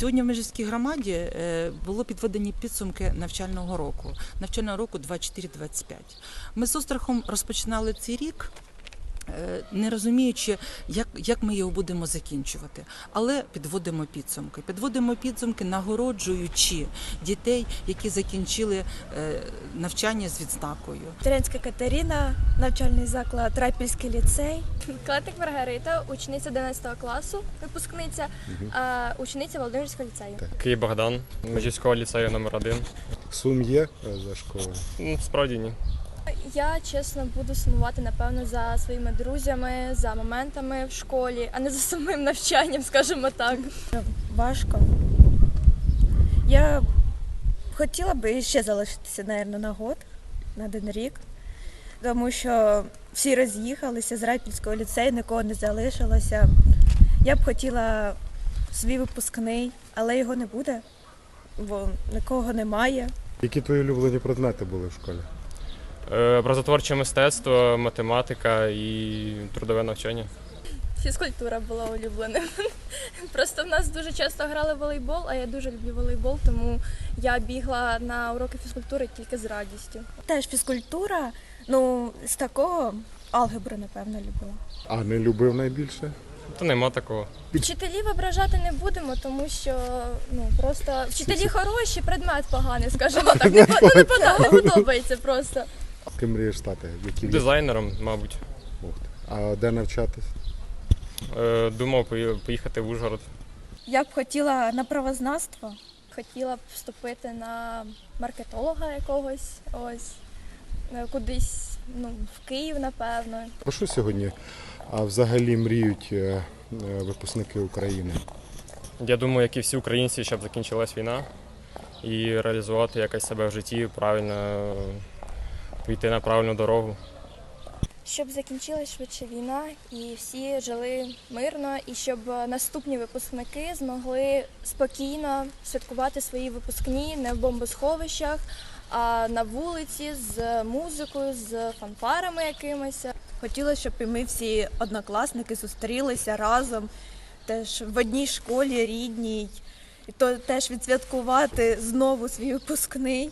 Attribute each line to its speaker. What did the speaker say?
Speaker 1: Сьогодні в Межівській громаді е, було підведені підсумки навчального року, навчального року 24-25. Ми з острахом розпочинали цей рік. Е, Не розуміючи, як, як ми його будемо закінчувати, але підводимо підсумки. Підводимо підсумки, нагороджуючи дітей, які закінчили е, навчання з відзнакою.
Speaker 2: Теренська Катерина, навчальний заклад, Трапільський ліцей.
Speaker 3: Клетик Маргарита, учениця 11 класу, випускниця, а учениця Володимирського ліцею.
Speaker 4: Київ Богдан, Межівського ліцею номер 1
Speaker 5: Сум є е, за школою.
Speaker 4: Ну, справді ні.
Speaker 3: Я чесно буду сумувати напевно за своїми друзями, за моментами в школі, а не за самим навчанням, скажімо так.
Speaker 2: Важко. Я хотіла би ще залишитися, мабуть, на год, на один рік, тому що всі роз'їхалися з Рапільського ліцею, нікого не залишилося. Я б хотіла свій випускний, але його не буде, бо нікого немає.
Speaker 5: Які твої улюблені предмети були в школі?
Speaker 4: Е, Образотворче мистецтво, математика і трудове навчання.
Speaker 3: Фізкультура була улюбленим. Просто в нас дуже часто грали в волейбол, а я дуже люблю волейбол, тому я бігла на уроки фізкультури тільки з радістю.
Speaker 2: Теж фізкультура, ну, з такого алгебру, напевно, любила.
Speaker 5: А не любив найбільше?
Speaker 4: Та нема такого.
Speaker 3: Вчителів ображати не будемо, тому що ну просто вчителі хороші, предмет поганий, скажімо так. Не, ну, не подобається просто.
Speaker 5: Ким мрієш стати? Які?
Speaker 4: Дизайнером, мабуть.
Speaker 5: Ух ти. А де навчатись?
Speaker 4: Е, Думав поїхати в Ужгород.
Speaker 2: Я б хотіла на правознавство.
Speaker 3: Хотіла б вступити на маркетолога якогось, ось е, кудись, ну, в Київ, напевно.
Speaker 5: Про що сьогодні а, взагалі мріють е, е, випускники України?
Speaker 4: Я думаю, як і всі українці, щоб закінчилась війна і реалізувати якось себе в житті, правильно е, вийти на правильну дорогу.
Speaker 3: Щоб закінчилась швидше війна і всі жили мирно, і щоб наступні випускники змогли спокійно святкувати свої випускні не в бомбосховищах, а на вулиці з музикою, з фанфарами якимись.
Speaker 2: Хотіла, щоб і ми всі однокласники зустрілися разом, теж в одній школі рідній, і то теж відсвяткувати знову свій випускний.